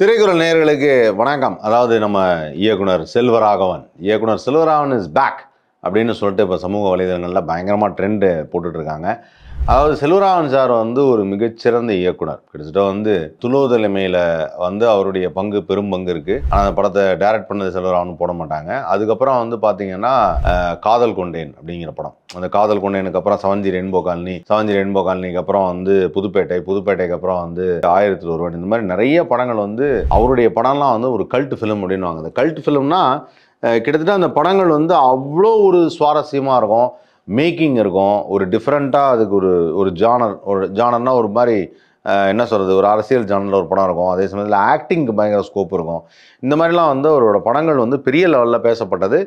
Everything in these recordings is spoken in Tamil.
திரைக்குறள் நேயர்களுக்கு வணக்கம். அதாவது நம்ம இயக்குனர் செல்வராகவன். இயக்குனர் செல்வராகவன் இஸ் பேக் அப்படின்னு சொல்லிட்டு இப்போ சமூக வலைதளங்களில் பயங்கரமாக ட்ரெண்டு போட்டுட்ருக்காங்க அதாவது செல்வராமன் சார் வந்து ஒரு மிகச்சிறந்த இயக்குனர். கிட்டத்தட்ட வந்து துளோ தலைமையில் வந்து அவருடைய பங்கு பெரும் பங்கு இருக்குது ஆனால் அந்த படத்தை டைரக்ட் பண்ணது செல்வராமன் போட மாட்டாங்க. அதுக்கப்புறம் வந்து பார்த்தீங்கன்னா காதல் கொண்டேன் அப்படிங்கிற படம். அந்த காதல் கொண்டேனுக்கு அப்புறம் seven G rainbow colony seven G rainbow காலனிக்கு அப்புறம் வந்து புதுப்பேட்டை புதுப்பேட்டைக்கு அப்புறம் வந்து ஆயிரத்தி ஒருவன். இந்த மாதிரி நிறைய படங்கள் வந்து அவருடைய படம்லாம் வந்து ஒரு கல்ட் ஃபிலிம் அப்படின்னுவாங்க அந்த கல்ட் ஃபிலிம்னா கிட்டத்தட்ட அந்த படங்கள் வந்து அவ்வளோ ஒரு சுவாரஸ்யமாக இருக்கும். மேக்கிங் இருக்கும். ஒரு டிஃப்ரெண்ட்டாக அதுக்கு ஒரு ஒரு ஜானர் ஒரு ஜானர்னா ஒரு மாதிரி என்ன சொல்கிறது ஒரு அரசியல் ஜானரில் ஒரு படம் இருக்கும். அதே சமயத்தில் ஆக்டிங்க்கு பயங்கர ஸ்கோப் இருக்கும். இந்த மாதிரிலாம் வந்து அவரோட படங்கள் வந்து பெரிய லெவலில் பேசப்பட்டது.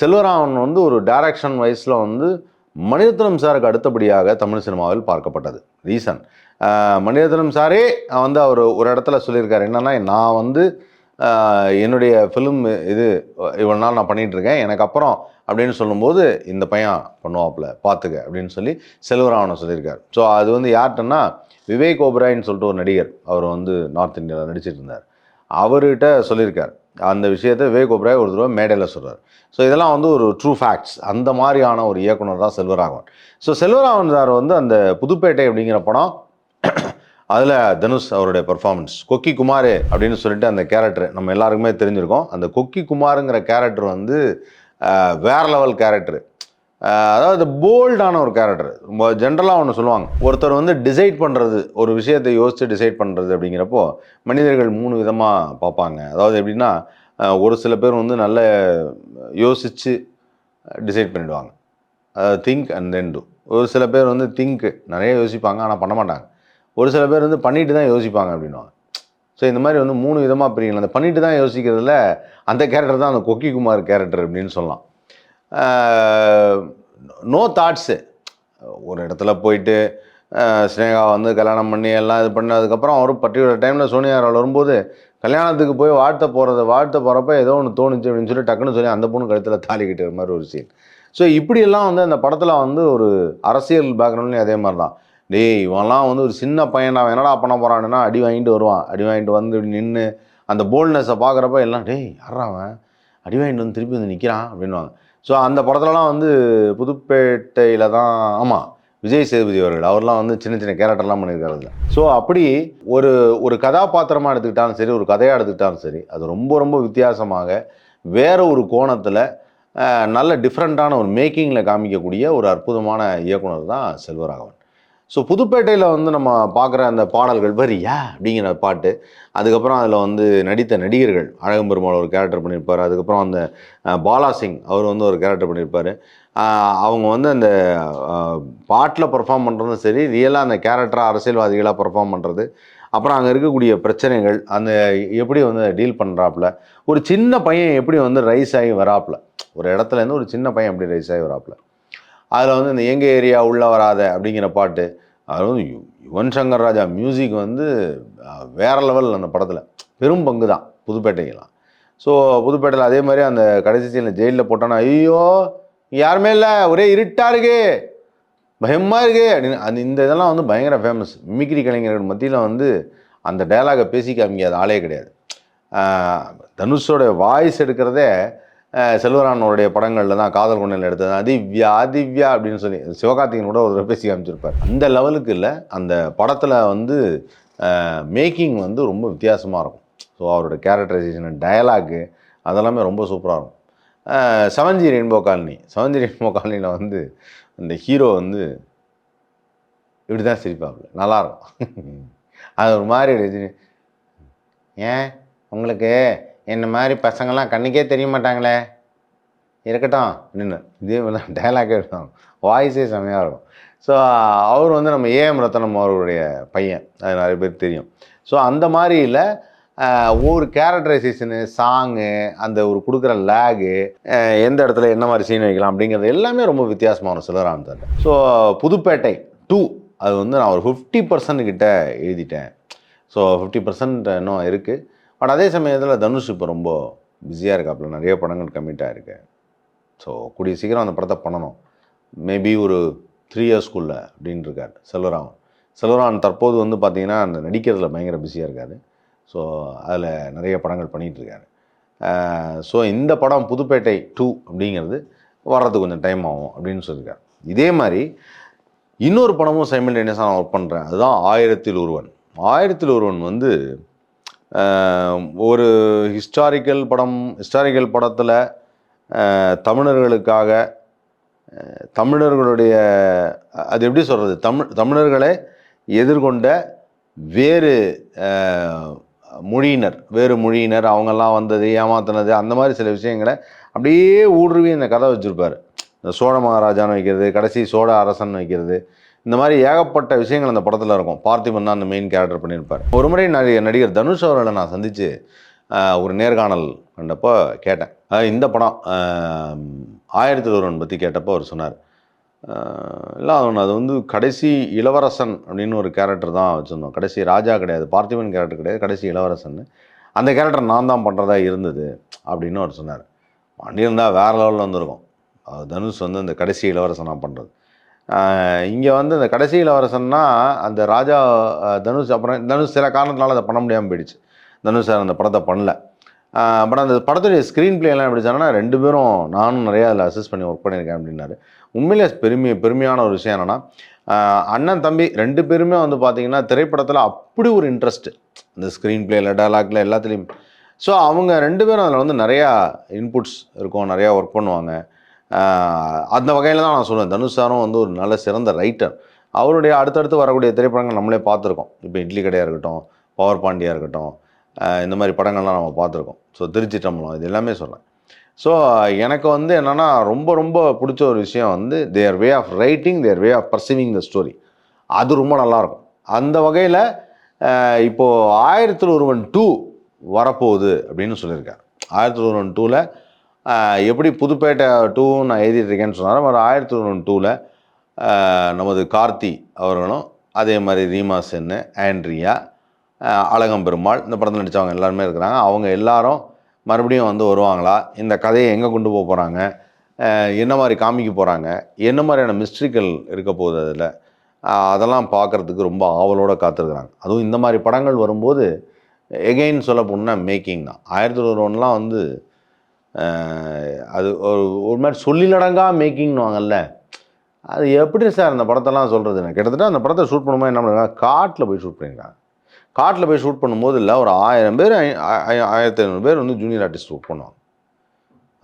செல்வராமன் வந்து ஒரு டைரக்ஷன் வைஸில் வந்து மணிரத்னம் சாருக்கு அடுத்தபடியாக தமிழ் சினிமாவில் பார்க்கப்பட்டது. ரீசன் மணிரத்னம் சாரே வந்து அவர் ஒரு இடத்துல சொல்லியிருக்காரு. என்னென்னா நான் வந்து என்னுடைய ஃபிலிம் இது இவ்வளோ நாள் நான் பண்ணிகிட்ருக்கேன் இருக்கேன் எனக்கு அப்புறம் அப்படின்னு சொல்லும்போது இந்த பையன் பண்ணுவாப்புல பார்த்துக்க அப்படின்னு சொல்லி செல்வராவனை சொல்லியிருக்காரு. ஸோ அது வந்து யார்கிட்டன்னா விவேக் ஓபராயின்னு சொல்லிட்டு ஒரு நடிகர் அவர் வந்து நார்த் இந்தியாவில் நடிச்சிட்டு இருந்தார் அவர்கிட்ட சொல்லியிருக்கார். அந்த விஷயத்தை விவேக் ஓபராய் ஒரு தடவை மேடையில் சொல்கிறார் ஸோ இதெல்லாம் வந்து ஒரு ட்ரூ ஃபேக்ட்ஸ் அந்த மாதிரியான ஒரு இயக்குனர் தான் செல்வராகவன். ஸோ செல்வராகவன் சார் வந்து அந்த புதுப்பேட்டை அப்படிங்கிற படம் அதில் தனுஷ் அவருடைய பர்ஃபார்மன்ஸ் கொக்கி குமார் அப்படின்னு சொல்லிட்டு அந்த கேரக்டர் நம்ம எல்லாருக்குமே தெரிஞ்சிருக்கோம். அந்த கொக்கி குமாருங்கிற கேரக்டர் வந்து வேற லெவல் கேரக்டர் அதாவது போல்டான ஒரு கேரக்டர் ஜென்ரலாக ஒன்று சொல்லுவாங்க. ஒருத்தர் வந்து டிசைட் பண்ணுறது ஒரு விஷயத்தை யோசித்து டிசைட் பண்ணுறது அப்படிங்கிறப்போ மனிதர்கள் மூணு விதமாக பார்ப்பாங்க. அதாவது எப்படின்னா ஒரு சில பேர் வந்து நல்ல யோசித்து டிசைட் பண்ணிடுவாங்க. அதாவது திங்க் அண்ட் தென் டூ ஒரு சில பேர் வந்து திங்க் நிறைய யோசிப்பாங்க ஆனால் பண்ண மாட்டாங்க. ஒரு சில பேர் வந்து பண்ணிட்டு தான் யோசிப்பாங்க அப்படின்வாங்க ஸோ இந்த மாதிரி வந்து மூணு விதமாக பிரிக்கலாம். அந்த பண்ணிட்டு தான் யோசிக்கிறதுல அந்த கேரக்டர் தான் அந்த கொக்கி குமார் கேரக்டர் அப்படின்னு சொல்லலாம். நோ தாட்ஸு ஒரு இடத்துல போயிட்டு ஸ்னேகா வந்து கல்யாணம் பண்ணி எல்லாம் இது பண்ணதுக்கப்புறம் அவர் பர்டிகுலர் டைமில் சோனியாரால் வரும்போது கல்யாணத்துக்கு போய் வாழ்த்த போகிறத வாழ்த்த போகிறப்ப ஏதோ ஒன்று தோணுச்சு அப்படின்னு சொல்லி டக்குன்னு சொல்லி அந்த பொண்ணு கழுத்தில் தாலி கட்டுற மாதிரி ஒரு சீன் ஸோ இப்படியெல்லாம் வந்து அந்த படத்தில் வந்து ஒரு அரசியல் பேக்ரவுண்ட்லேயும் அதே மாதிரி தான் டேய் இவன்லாம் வந்து ஒரு சின்ன பையன் அவன் என்னடா பண்ண போகிறான்னா அடி வாங்கிட்டு வருவான். அடி வாங்கிட்டு வந்து நின்று அந்த போல்ட்னஸை பார்க்குறப்ப எல்லாம் டேய் யாரா அவன்? அடி வாங்கிட்டு வந்து திருப்பி வந்து நிற்கிறான் அப்படின்வாங்க ஸோ அந்த படத்துலலாம் வந்து புதுப்பேட்டையில் தான் ஆமாம் விஜய் சேதுபதி அவர்கள் அவர்லாம் வந்து சின்ன சின்ன கேரக்டர்லாம் பண்ணியிருக்காரு ஸோ அப்படி ஒரு ஒரு கதாபாத்திரமாக எடுத்துக்கிட்டாலும் சரி ஒரு கதையாக எடுத்துக்கிட்டாலும் சரி அது ரொம்ப ரொம்ப வித்தியாசமாக வேற ஒரு கோணத்தில் நல்ல டிஃப்ரெண்ட்டான ஒரு மேக்கிங்கில் காமிக்கக்கூடிய ஒரு அற்புதமான இயக்குனர் தான் செல்வராகவன். ஸோ புதுப்பேட்டையில் வந்து நம்ம பார்க்குற அந்த பாடல்கள் வரியா? அப்படிங்கிற பாட்டு. அதுக்கப்புறம் அதில் வந்து நடித்த நடிகர்கள் அழகம்பெருமாள் ஒரு கேரக்டர் பண்ணியிருப்பார். அதுக்கப்புறம் அந்த பாலா சிங் அவர் வந்து ஒரு கேரக்டர் பண்ணியிருப்பார். அவங்க வந்து அந்த பாட்டில் பர்ஃபார்ம் பண்ணுறதும் சரி ரியலாக அந்த கேரக்டராக அரசியல்வாதிகளாக பர்ஃபார்ம் பண்ணுறது அப்புறம் அங்கே இருக்கக்கூடிய பிரச்சனைகள் அந்த எப்படி வந்து டீல் பண்ணுறாப்புல ஒரு சின்ன பையன் எப்படி வந்து ரைஸ் ஆகி வராப்புல. ஒரு இடத்துல இருந்து ஒரு சின்ன பையன் எப்படி ரைஸ் ஆகி வராப்புல. அதில் வந்து இந்த எங்கள் ஏரியா உள்ளே வராத அப்படிங்கிற பாட்டு. அது வந்து யுவன் சங்கர் ராஜா மியூசிக் வந்து வேற லெவல் அந்த படத்தில். பெரும் பங்கு தான் புதுப்பேட்டைக்கெல்லாம். ஸோ புதுப்பேட்டையில் அதே மாதிரி அந்த கடைசி சீனில் ஜெயிலில் போட்டோன்னா ஐயோ யாருமே இல்லை ஒரே இருட்டாக இருக்கு பயமாக இருக்கு அப்படின்னு. அந்த இந்த இதெல்லாம் வந்து பயங்கர ஃபேமஸ் மிமிக்ரி கலைஞர்கள் மத்தியில் வந்து அந்த டயலாகை பேசி காமிக்காத ஆளே கிடையாது. தனுஷோட வாய்ஸ் எடுக்கிறதே செல்வரானோருடைய படங்களில் தான் காதல் கொண்டையில் எடுத்தது. அதிவ்யா அதிவ்யா அப்படின்னு சொல்லி சிவகார்த்திகன் கூட ஒரு பேசி காமிச்சிருப்பார். அந்த லெவலுக்கு இல்லை. அந்த படத்தில் வந்து மேக்கிங் வந்து ரொம்ப வித்தியாசமாக இருக்கும். ஸோ அவரோட கேரக்டரைசேஷன் டயலாகு அதெல்லாமே ரொம்ப சூப்பராக இருக்கும். ஆஹ் seven G rainbow colony. Seven G rainbow காலனியில் வந்து இந்த ஹீரோ வந்து இப்படி தான் சிரிப்பாப்புல. நல்லாயிருக்கும் அது ஒரு மாதிரி ஏன்? உங்களுக்கு என்ன மாதிரி பசங்கள்லாம் கண்ணுக்கே தெரிய மாட்டாங்களே? இருக்கட்டும் நின்று இதே மாதிரி தான் டைலாகே இருக்கும். வாய்ஸே செம்மையாக இருக்கும். ஸோ அவர் வந்து நம்ம ஏஎம் ரத்தனம் அவருடைய பையன். அது நிறைய பேர் தெரியும். ஸோ அந்த மாதிரியில் ஒவ்வொரு கேரக்டரைசேஷனு சாங்கு அந்த ஒரு கொடுக்குற லேகு எந்த இடத்துல என்ன மாதிரி சீன் வைக்கலாம் அப்படிங்கிறது எல்லாமே ரொம்ப வித்தியாசமான சிலராம் சார். ஸோ புதுப்பேட்டை டூ அது வந்து நான் ஒரு ஃபிஃப்டி பர்சன்ட் கிட்ட எழுதிட்டேன். ஸோ ஃபிஃப்டி பர்சன்ட் இன்னும் இருக்குது பட் அதே சமயத்தில் தனுஷ் இப்போ ரொம்ப பிஸியாக இருக்காப்புல. நிறைய படங்கள் கம்மிட்டாக இருக்கு ஸோ கூடிய சீக்கிரம் அந்த படத்தை பண்ணணும். மேபி ஒரு த்ரீ இயர்ஸ்க்குள்ளே அப்படின்னு இருக்கார் செல்வராமன் செல்வராமன் தற்போது வந்து பார்த்தீங்கன்னா அந்த நடிக்கிறதுல பயங்கர பிஸியாக இருக்கார். ஸோ அதில் நிறைய படங்கள் பண்ணிகிட்ருக்காரு ஸோ இந்த படம் புதுப்பேட்டை டூ அப்படிங்கிறது வர்றதுக்கு கொஞ்சம் டைம் ஆகும் அப்படின்னு சொல்லியிருக்காரு. இதே மாதிரி இன்னொரு படமும் சைமல்டேனியஸாக நான் ஒர்க் பண்ணுறேன் அதுதான் ஆயிரத்தில் ஒருவன். ஆயிரத்தில் ஒருவன் வந்து ஒரு ஹிஸ்டாரிக்கல் படம் ஹிஸ்டாரிக்கல் படத்தில் தமிழர்களுக்காக தமிழர்களுடைய அது எப்படி சொல்கிறது தமிழ் தமிழர்களை எதிர்கொண்ட வேறு மொழியினர் வேறு மொழியினர் அவங்கெல்லாம் வந்தது ஏமாத்தினது அந்த மாதிரி சில விஷயங்களை அப்படியே ஊடுருவி இந்த கதை வச்சுருப்பார். இந்த சோழ மகாராஜான்னு வைக்கிறது கடைசி சோழ அரசன் வைக்கிறது இந்த மாதிரி ஏகப்பட்ட விஷயங்கள் அந்த படத்தில் இருக்கும். பார்த்திபன் தான் அந்த மெயின் கேரக்டர் பண்ணியிருப்பார். ஒரு முறை நடிகர் நடிகர் தனுஷ் அவர்களை நான் சந்தித்து ஒரு நேர்காணல் கண்டப்போ கேட்டேன். இந்த படம் ஆயிரத்தி ஒருவன் பற்றி கேட்டப்போ அவர் சொன்னார். இல்லை அவன் அது வந்து கடைசி இளவரசன் அப்படின்னு ஒரு கேரக்டர் தான் வச்சுருந்தோம். கடைசி ராஜா கிடையாது பார்த்திபன் கேரக்டர் கிடையாது கடைசி இளவரசன். அந்த கேரக்டர் நான் தான் பண்ணுறதா இருந்தது அப்படின்னு அவர் சொன்னார். பண்ணியிருந்தால் இருந்தால் வேறு லெவலில் வந்திருக்கும். தனுஷ் வந்து அந்த கடைசி இளவரசனாக பண்ணுறது இங்கே வந்து இந்த கடைசி இளவரசன்னா அந்த ராஜா தனுஷ் அப்புறம் தனுஷ் சில காரணத்தினால அதை பண்ண முடியாமல் போயிடுச்சு. தனுஷ் சார் அந்த படத்தை பண்ணல. பட் அந்த படத்துடைய ஸ்க்ரீன் பிளே எல்லாம் எப்படி சொன்னால் ரெண்டு பேரும் நானும் நிறையா அதில் அசிஸ்ட் பண்ணி ஒர்க் பண்ணியிருக்கேன் அப்படின்னாரு. உண்மையிலே பெருமை பெருமையான ஒரு விஷயம் என்னென்னா அண்ணன் தம்பி ரெண்டு பேருமே வந்து பார்த்தீங்கன்னா திரைப்படத்தில் அப்படி ஒரு இன்ட்ரெஸ்ட் இந்த ஸ்க்ரீன் பிளேயில் டயலாக்ல எல்லாத்துலேயும். ஸோ அவங்க ரெண்டு பேரும் அதில் வந்து நிறையா இன்புட்ஸ் இருக்கும் நிறையா ஒர்க் பண்ணுவாங்க. அந்த வகையில் தான் நான் சொல்லுவேன் தனுஷாரும் வந்து ஒரு நல்ல சிறந்த ரைட்டர் அவருடைய அடுத்தடுத்து வரக்கூடிய திரைப்படங்கள் நம்மளே பார்த்துருக்கோம். இப்போ இட்லி கடையாக இருக்கட்டும் பவர் பாண்டியாக இருக்கட்டும் இந்த மாதிரி படங்கள்லாம் நம்ம பார்த்துருக்கோம். ஸோ திருச்சி டம்பளம் இது எல்லாமே சொல்கிறேன் ஸோ எனக்கு வந்து என்னென்னா ரொம்ப ரொம்ப பிடிச்ச ஒரு விஷயம் வந்து their way of writing their way of perceiving the story அது ரொம்ப நல்லாயிருக்கும். அந்த வகையில் இப்போது ஆயிரத்தில் ஒருவன் டூ வரப்போகுது அப்படின்னு சொல்லியிருக்கார். ஆயிரத்தில் ஒருவன் டூவில் எப்படி புதுப்பேட்டை டூவும் நான் எழுதிட்டுருக்கேன்னு சொன்னாலும் ஒரு ஆயிரத்தி ஒருவன் டூவில் நமது கார்த்தி அவர்களும் அதே மாதிரி ரீமா சென்னு ஆண்ட்ரியா அழகம்பெருமாள் இந்த படத்தில் நடித்தவங்க எல்லாருமே இருக்கிறாங்க. அவங்க எல்லாரும் மறுபடியும் வந்து வருவாங்களா? இந்த கதையை எங்கே கொண்டு போக போகிறாங்க என்ன மாதிரி காமிக்க போகிறாங்க என்ன மாதிரியான மிஸ்ட்ரிகள் இருக்க போகுது அதில்? அதெல்லாம் பார்க்குறதுக்கு ரொம்ப ஆவலோடு காத்திருக்கிறாங்க. அதுவும் இந்த மாதிரி படங்கள் வரும்போது எகெயின் சொல்ல போனால் மேக்கிங் தான். ஆயிரத்தி ஒருவன்லாம் வந்து அது ஒரு ஒரு மாதிரி சொல்லிலடங்கா மேக்கிங்னுவாங்கல்ல. அது எப்படி சார் அந்த படத்தெல்லாம் சொல்கிறது கிட்டத்தட்ட அந்த படத்தை ஷூட் பண்ணும்போது என்ன பண்ணுறாங்க காட்டில் போய் ஷூட் பண்ணியிருக்காங்க காட்டில் போய் ஷூட் பண்ணும்போது இல்லை ஒரு ஆயிரம் பேர் ஆயிரத்தி ஐநூறு பேர் வந்து ஜூனியர் ஆர்டிஸ்ட் ஒர்க் பண்ணுவாங்க.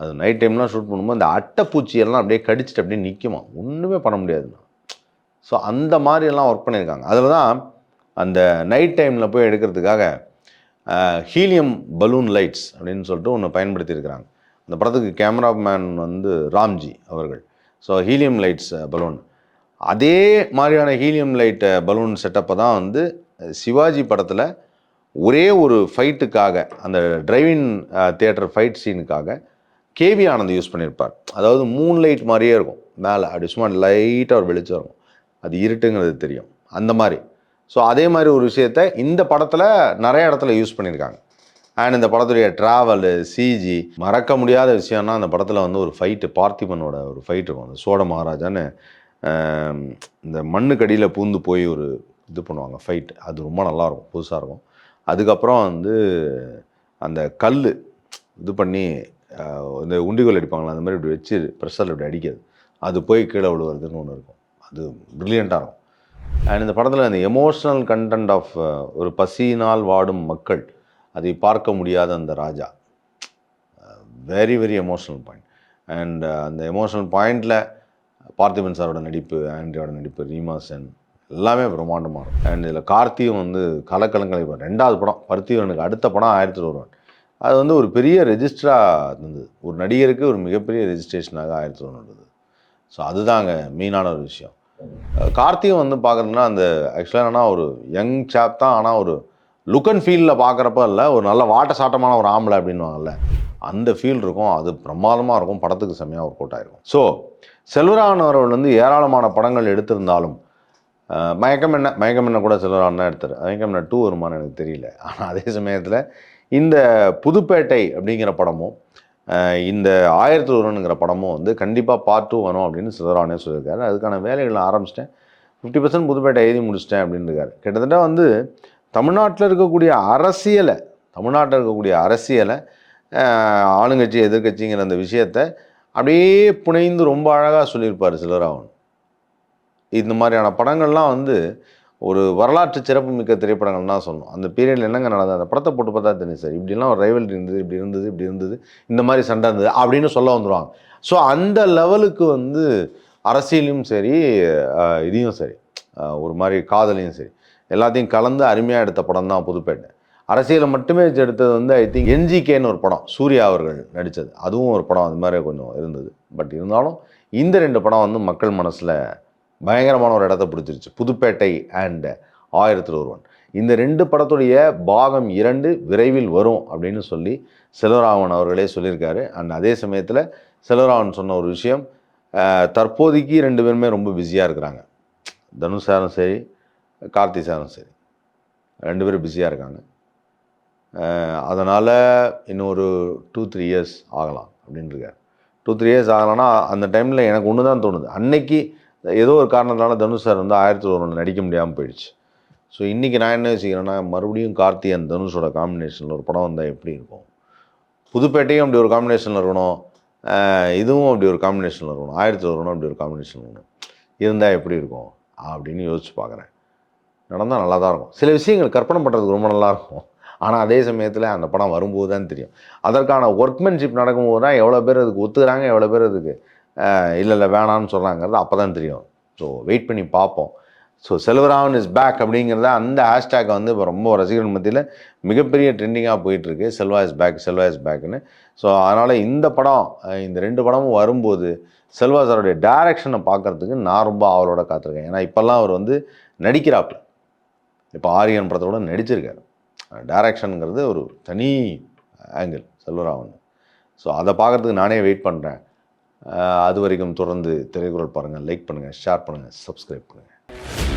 அது நைட் டைம்லாம் ஷூட் பண்ணும்போது அந்த அட்டைப்பூச்சியெல்லாம் அப்படியே கடிச்சிட்டு அப்படியே நிற்குமா ஒன்றுமே பண்ண முடியாதுண்ணா ஸோ அந்த மாதிரியெல்லாம் ஒர்க் பண்ணியிருக்காங்க. அதில் தான் அந்த நைட் டைமில் போய் எடுக்கிறதுக்காக ஹீலியம் பலூன் லைட்ஸ் அப்படின்னு சொல்லிட்டு ஒன்று பயன்படுத்தியிருக்கிறாங்க. இந்த படத்துக்கு கேமராமேன் வந்து ராம்ஜி அவர்கள். ஸோ ஹீலியம் லைட்ஸ் பலூன் அதே மாதிரியான ஹீலியம் லைட் பலூன் செட்டப்பை தான் வந்து சிவாஜி படத்தில் ஒரே ஒரு ஃபைட்டுக்காக அந்த டிரைவிங் தியேட்டர் ஃபைட் சீனுக்காக கேவி ஆனந்த் யூஸ் பண்ணியிருப்பார் அதாவது மூன் லைட் மாதிரியே இருக்கும். மேலே அப்படி சும்மா லைட்டாக ஒரு வெளிச்சம் இருக்கும். அது இருட்டுங்கிறது தெரியும். அந்த மாதிரி. ஸோ அதே மாதிரி ஒரு விஷயத்த இந்த படத்தில் நிறைய இடத்துல யூஸ் பண்ணியிருக்காங்க அண்ட் இந்த படத்துடைய ட்ராவலு சிஜி மறக்க முடியாத விஷயம்னா அந்த படத்தில் வந்து ஒரு ஃபைட்டு பார்த்திபனோட ஒரு ஃபைட் இருக்கும். அந்த சோழ மகாராஜான்னு இந்த மண்ணுக்கடியில் பூந்து போய் ஒரு இது பண்ணுவாங்க ஃபைட் அது ரொம்ப நல்லாயிருக்கும் புதுசாக இருக்கும். அதுக்கப்புறம் வந்து அந்த கல் இது பண்ணி இந்த உண்டிகோல் அடிப்பாங்களா அந்த மாதிரி இப்படி வச்சு ப்ரெஷரில் இப்படி அடிக்கிறது. அது போய் கீழே விழுவுறதுன்னு ஒன்று இருக்கும். அது ப்ரில்லியண்ட்டாக இருக்கும். அண்ட் இந்த படத்தில் அந்த எமோஷ்னல் கண்டென்ட் ஆஃப் ஒரு பசியினால் வாடும் மக்கள் அதை பார்க்க முடியாத அந்த ராஜா. Very very emotional point and அந்த எமோஷ்னல் பாயிண்டில் பார்த்திபன் சாரோட நடிப்பு ஆண்ட்ரியோட நடிப்பு ரீமா சென் எல்லாமே பிரம்மாண்டமாக இருக்கும். அண்ட் இதில் கார்த்தியும் வந்து கலக்கலங்களை ரெண்டாவது படம் பருத்திவனுக்கு அடுத்த படம் ஆயிரத்தி ஒருவன். அது வந்து ஒரு பெரிய ரெஜிஸ்டராக இருந்தது. ஒரு நடிகருக்கு ஒரு மிகப்பெரிய ரெஜிஸ்ட்ரேஷனாக ஆயிரத்தி ஒன்று இருந்தது ஸோ அதுதாங்க மெயினான ஒரு விஷயம். கார்த்தியும் வந்து பார்க்குறதுனா அந்த ஆக்சுவலாக என்னென்னா ஒரு யங் சாப் தான். ஆனால் ஒரு லுக் அண்ட் ஃபீலில் பார்க்குறப்ப இல்லை ஒரு நல்ல வாட்ட சாட்டமான ஒரு ஆம்பளை அப்படின்னுவாங்கல்ல அந்த ஃபீல் இருக்கும் அது பிரமாதமாக இருக்கும் படத்துக்கு செம்மையாக ஒரு கோட்டாக இருக்கும் ஸோ செல்வராகவன் அவர்கள் வந்து ஏராளமான படங்கள் எடுத்திருந்தாலும் மயக்கம் என்ன மயக்கம் என்ன கூட செல்வராகவன் தான் எடுத்தார். மயக்கம் என்ன டூ வருமானு எனக்கு தெரியல. ஆனால் அதே சமயத்தில் இந்த புதுப்பேட்டை அப்படிங்கிற படமும் இந்த ஆயிரத்தி ஒருங்கிற படமும் வந்து கண்டிப்பாக பார்ட் டூ வரும் அப்படின்னு சிவராவனே சொல்லியிருக்காரு. அதுக்கான வேலைகளை ஆரம்பிச்சிட்டேன். ஃபிஃப்டி பர்சன்ட் புதுப்பேட்டை எழுதி முடிச்சிட்டேன் அப்படின்னு இருக்காரு கிட்டத்தட்ட வந்து தமிழ்நாட்டில் இருக்கக்கூடிய அரசியலை தமிழ்நாட்டில் இருக்கக்கூடிய அரசியலை ஆளுங்கட்சி எதிர்க்கட்சிங்கிற அந்த விஷயத்தை அப்படியே புனைந்து ரொம்ப அழகாக சொல்லியிருப்பார் செல்வராகவன் இந்த மாதிரியான படங்கள்லாம் வந்து ஒரு வரலாற்று சிறப்பு மிக்க திரைப்படங்கள் தான் சொல்லணும். அந்த பீரியடில் என்னங்க நடந்தது? அந்த படத்தை போட்டு பார்த்தா தெரியும் சார். இப்படிலாம் ஒரு ரைவல் இருந்தது இப்படி இருந்தது இப்படி இருந்தது இந்த மாதிரி சண்டை இருந்தது அப்படின்னு சொல்ல வந்துடுவாங்க ஸோ அந்த லெவலுக்கு வந்து அரசியலையும் சரி இதையும் சரி ஒரு மாதிரி காதலையும் சரி. எல்லாத்தையும் கலந்து அருமையாக எடுத்த படம் தான் புதுப்பேட்டை. அரசியலை மட்டுமே வச்சு எடுத்தது வந்து ஐ திங்க் என்ஜிகேன்னு ஒரு படம் சூர்யா அவர்கள் நடித்தது அதுவும் ஒரு படம் அது மாதிரி கொஞ்சம் இருந்தது. பட் இருந்தாலும் இந்த ரெண்டு படம் வந்து மக்கள் மனசில் பயங்கரமான ஒரு இடத்த பிடிச்சிருச்சு. புதுப்பேட்டை அண்ட் ஆயிரத்தில் ஒருவன் இந்த ரெண்டு படத்துடைய பாகம் இரண்டு விரைவில் வரும் அப்படின்னு சொல்லி செல்வராமன் அவர்களே சொல்லியிருக்காரு. அண்ட் அதே சமயத்தில் செல்வராமன் சொன்ன ஒரு விஷயம் தற்போதைக்கு ரெண்டு பேருமே ரொம்ப பிஸியாக இருக்கிறாங்க. தனுஷாரும் சரி கார்த்தி சாரும் சரி. ரெண்டு பேரும் பிஸியாக இருக்காங்க. அதனால் இன்னும் ஒரு டூ த்ரீ இயர்ஸ் ஆகலாம் அப்படின்னு டூ த்ரீ இயர்ஸ் ஆகலாம்னா அந்த டைமில் எனக்கு ஒன்று தான் தோணுது. அன்னைக்கு ஏதோ ஒரு காரணத்தினால தனுஷ் சார் வந்து ஆயிரத்தி ஒரு நடிக்க முடியாமல் போயிடுச்சு. ஸோ இன்றைக்கி நான் என்ன யோசிக்கிறேன்னா மறுபடியும் கார்த்தி அண்ட் தனுஷோட காம்பினேஷனில் ஒரு படம் வந்தால் எப்படி இருக்கும்? புதுப்பேட்டையும் அப்படி ஒரு காம்பினேஷனில் இருக்கணும். இதுவும் அப்படி ஒரு காம்பினேஷனில் இருக்கணும். ஆயிரத்தி ஒருவனும் அப்படி ஒரு காம்பினேஷன் இருக்கணும். இருந்தால் எப்படி இருக்கும்? அப்படின்னு யோசிச்சு பார்க்குறேன் நடந்தால் நல்லா தான் இருக்கும். சில விஷயங்கள் கற்பனை பண்ணுறதுக்கு ரொம்ப நல்லா இருக்கும் ஆனால் அதே சமயத்தில் அந்த படம் வரும்போது தான் தெரியும். அதற்கான ஒர்க்மென்ஷிப் நடக்கும்போது தான் எவ்வளோ பேர் அதுக்கு ஒத்துக்கிறாங்க எவ்வளோ பேர் அதுக்கு இல்லை இல்லை வேணான்னு சொல்கிறாங்கிறது அப்போ தான் தெரியும். ஸோ வெயிட் பண்ணி பார்ப்போம். ஸோ செல்வராவன் இஸ் பேக் அப்படிங்கிறத அந்த ஹேஷ்டேக் வந்து இப்போ ரொம்ப ரசிகர்கள் மத்தியில் மிகப்பெரிய ட்ரெண்டிங்காக போயிட்டுருக்கு. Selva is back Selva is பேக்னு so அதனால் இந்த படம் இந்த ரெண்டு படமும் வரும்போது செல்வா சாருடைய டேரக்ஷனை பார்க்கறதுக்கு நான் ரொம்ப ஆவலோட காத்திருக்கேன். ஏன்னா இப்போல்லாம் அவர் வந்து நடிக்கிறாப்புல. இப்போ ஆரியன் படத்தோட நடிச்சிருக்காரு. டைரக்ஷனுங்கிறது ஒரு தனி ஆங்கிள் செல்வராவன் ஸோ அதை பார்க்கறதுக்கு நானே வெயிட் பண்ணுறேன் அது வரைக்கும் தொடர்ந்து திரைக்குறள் பாருங்கள் லைக் பண்ணுங்கள் ஷேர் பண்ணுங்கள் சப்ஸ்கிரைப் பண்ணுங்கள்